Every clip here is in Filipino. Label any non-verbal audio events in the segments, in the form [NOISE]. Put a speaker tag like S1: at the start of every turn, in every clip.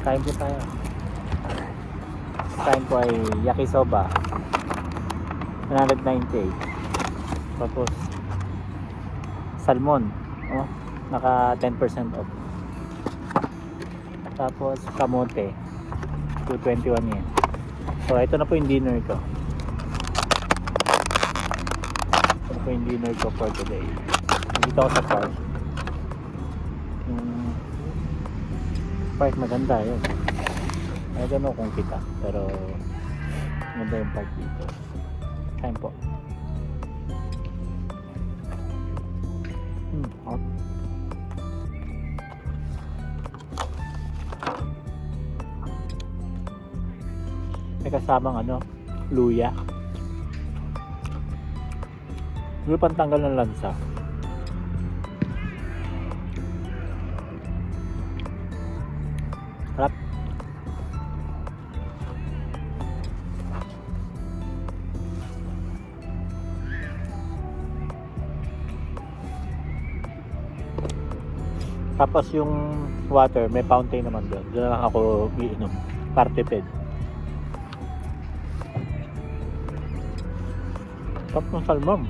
S1: Kain po tayo. Kain po ay yakisoba. 198. Tapos salmon. Oh, naka 10% off. Tapos kamote. 221 yen. So ito na po yung dinner ko. Ito po yung dinner ko for today. Dito ako sa park. Yung park maganda yun. I don't know kung kita. Pero maganda yung park dito. Kain po. Hmm, hot. May kasamang ano, luya. Yung pantanggal ng lansa. Tapos yung water, may fountain naman doon. Doon lang ako iinom. Partipid. Top ng salmon.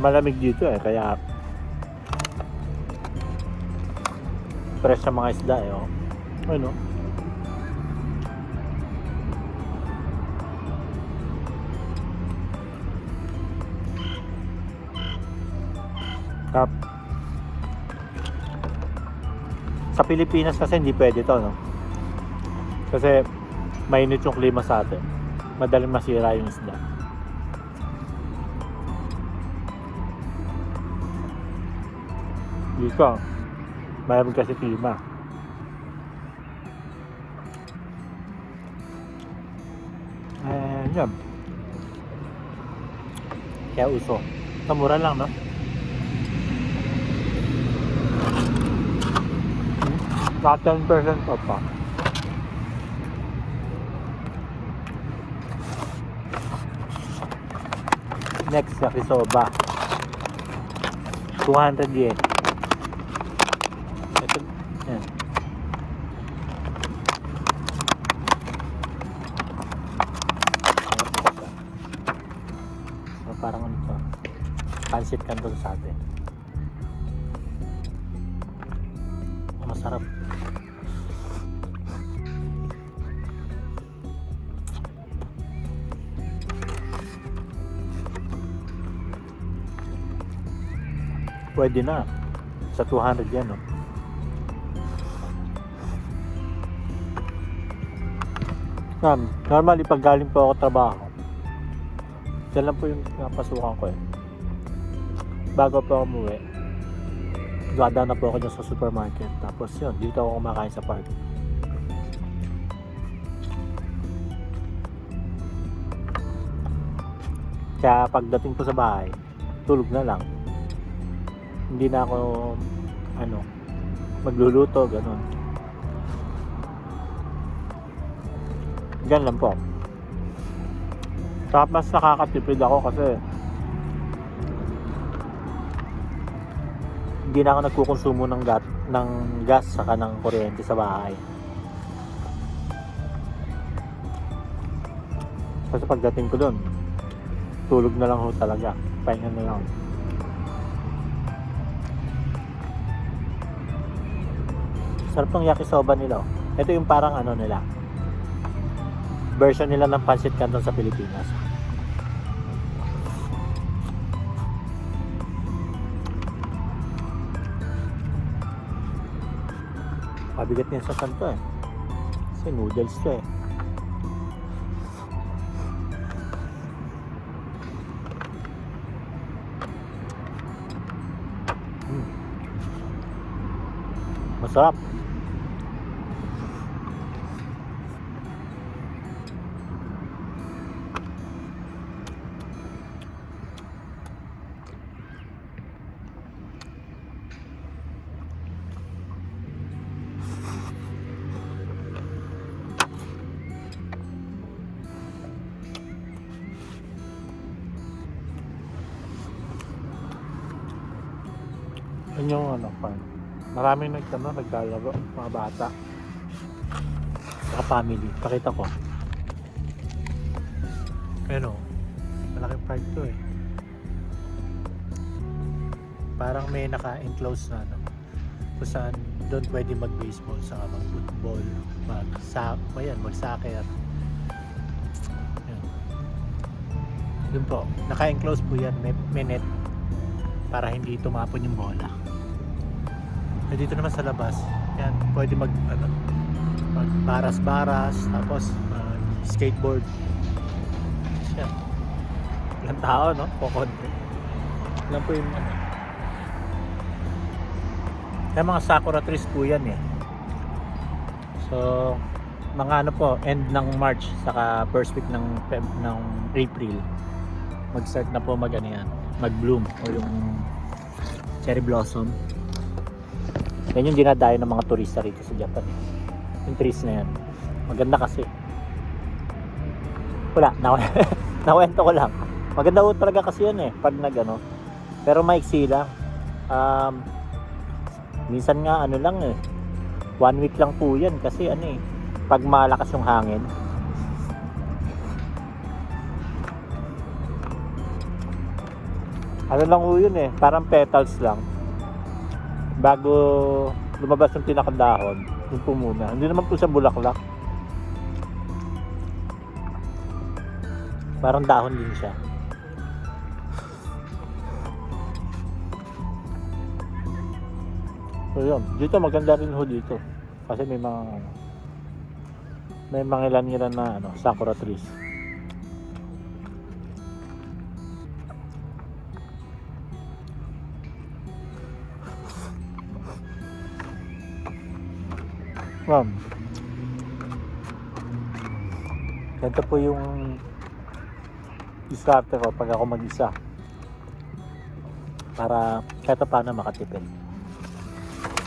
S1: Malamig dito eh, kaya fresh sa mga isda eh. Oh. Ano? Tap. Sa Pilipinas kasi hindi pwede to, no? Kasi mainit yung klima sa atin. Madaling masira yung isda. Dito, malamig kasi klima. Eh, yun. Kaya uso. Kamura lang, no? Naka 10% off pa. Next, yakisoba. 200 yen. Ito, yan. So, parang ano to? Pansit canton sa atin. Masarap. Pwede na. Sa 200 yan, no? Um, normally, pag galing po ako trabaho, yan lang po yung napasukan ko eh. Bago po ako umuwi, gada na po ako dyan sa supermarket. Tapos yun, dito ako kumakain sa park. Kaya pagdating ko sa bahay, tulog na lang. Hindi na ako, ano, magluluto, ganun. Gan lang po. Tapos nakakatipid ako kasi hindi na ako nagkukonsumo ng gas, ng gas saka ng kuryente sa bahay. Kasi pagdating ko doon, tulog na lang ho talaga. Pahinga na lang. Sarap ng yakisoba nila. oh. Ito yung parang ano nila. Version nila ng pancit canton sa Pilipinas. Pabigat niya sa kanto eh. Kasi noodles to eh. Mm. Masarap. Yun yung ano, farm. Maraming nag, ano, naglalaro, mga bata. Saka family. Pakita ko. Pero, malaking park to eh. Parang may naka-enclose na ano. Kung saan doon pwede mag-baseball, saka mag-football, mag-sa, ayan, mag-soccer. Yan. Yun po, naka-enclose po yan, may, may net para hindi tumapon yung bola. Eh, dito naman sa labas, yan, pwede mag, ano, mag baras-baras, tapos mag skateboard. Yan. Ilang tao, no? Kukonti. Ilan po yung, ano, kaya mga sakura trees po yan eh. So, mga ano po, end ng March, saka first week ng, Feb- ng April, mag-start na po mag ano yan, mag-bloom o yung cherry blossom. Yan yung dinadayo ng mga turista rito sa Japan. Yung trees na yan. Maganda kasi. Wala, naw [LAUGHS] nawento ko lang. Maganda po talaga kasi yan eh, pag nag ano. Pero maiksi lang. Um, minsan nga ano lang eh, one week lang po yan kasi ano eh, pag malakas yung hangin, ano lang po yun eh, parang petals lang. Bago lumabas yung pinakadahon, yun po muna. Hindi naman po siya bulaklak. Parang dahon din siya. So yun, dito maganda rin ho dito. Kasi may mga may mga ilan-ilan na ano, sakura trees. Ma'am. Ganito po yung diskarte ko pag ako mag-isa. Para kahit pa paano makatipid.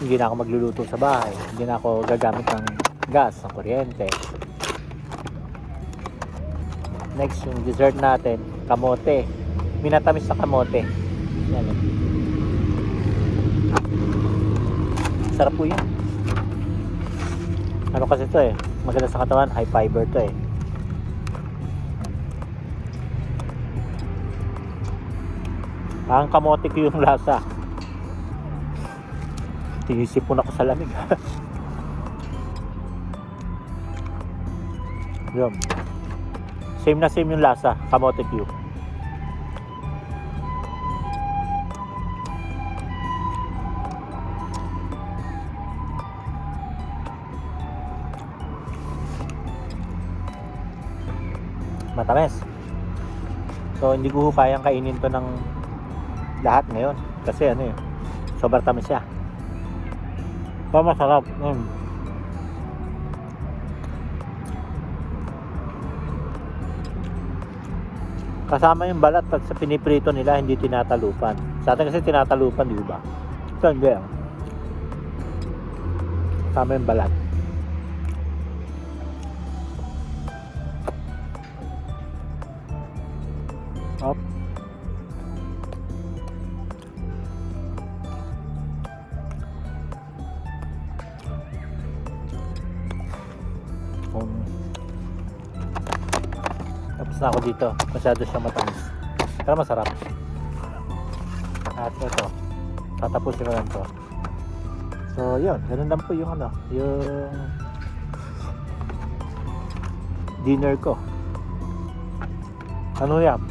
S1: Hindi na ako magluluto sa bahay. Hindi na ako gagamit ng gas, ng kuryente. Next, yung dessert natin, kamote. Minatamis sa kamote. Yan. Sarap po yan. Ano kasi to eh, maganda sa katawan, high fiber to eh. Ang kamote ko yung [LAUGHS] lasa. Tinisipon ako sa lamig. [LAUGHS] Yun. Same na same yung lasa, kamote Q. Matamis. So hindi ko kayang kainin to ng lahat ngayon kasi ano eh, sobrang tamis siya. Pa masarap. Mm. Kasama yung balat pag sa piniprito nila hindi tinatalupan. Sa atin kasi tinatalupan, di ba? Ito hindi. ah. Kasama yung balat. Na ako dito. Masyado siya matamis. Pero masarap. At ito. Tatapusin ko lang to. So, yun. Ganun lang po yung ano. Yung dinner ko. Ano yan?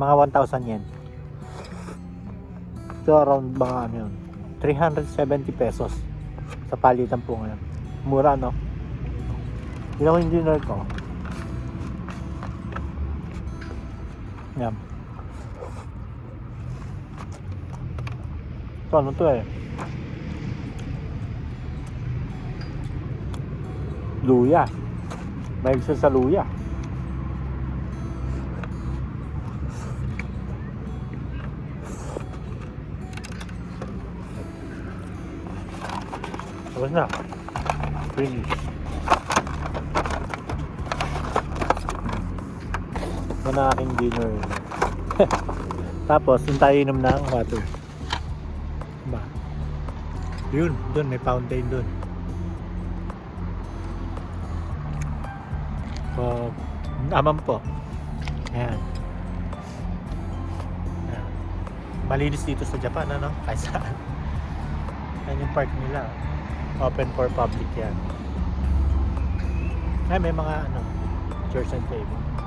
S1: Mga 1,000 yen. So, around mga ano yun. 370 pesos. Sa palitan po ngayon. Mura, no? Yung dinner ko. Yan. Ito, ano to eh? Luya. May isa sa luya. Tapos na. Finish. Yan ang aking dinner. [LAUGHS] Tapos, yung tayo inom ng water. Ba? Yun, dun, may fountain dun. So, naman po. Ayan. Ayan. Malinis dito sa Japan, ano? [LAUGHS] Kahit saan. Ayan yung park nila. Open for public yan. Ay, may mga ano, chairs and table.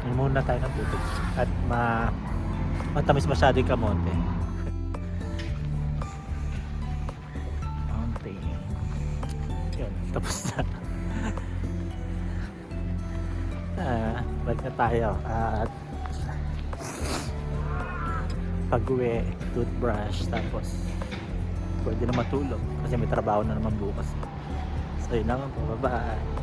S1: Hindi muna tayo ng tubig. At ma matamis masyado yung kamote. [LAUGHS] Mountain. Yun, tapos na. [LAUGHS] ah, balik na tayo. At pag-uwi, toothbrush, tapos pwede na matulog kasi may trabaho na naman bukas. So yun lang po, bye-bye.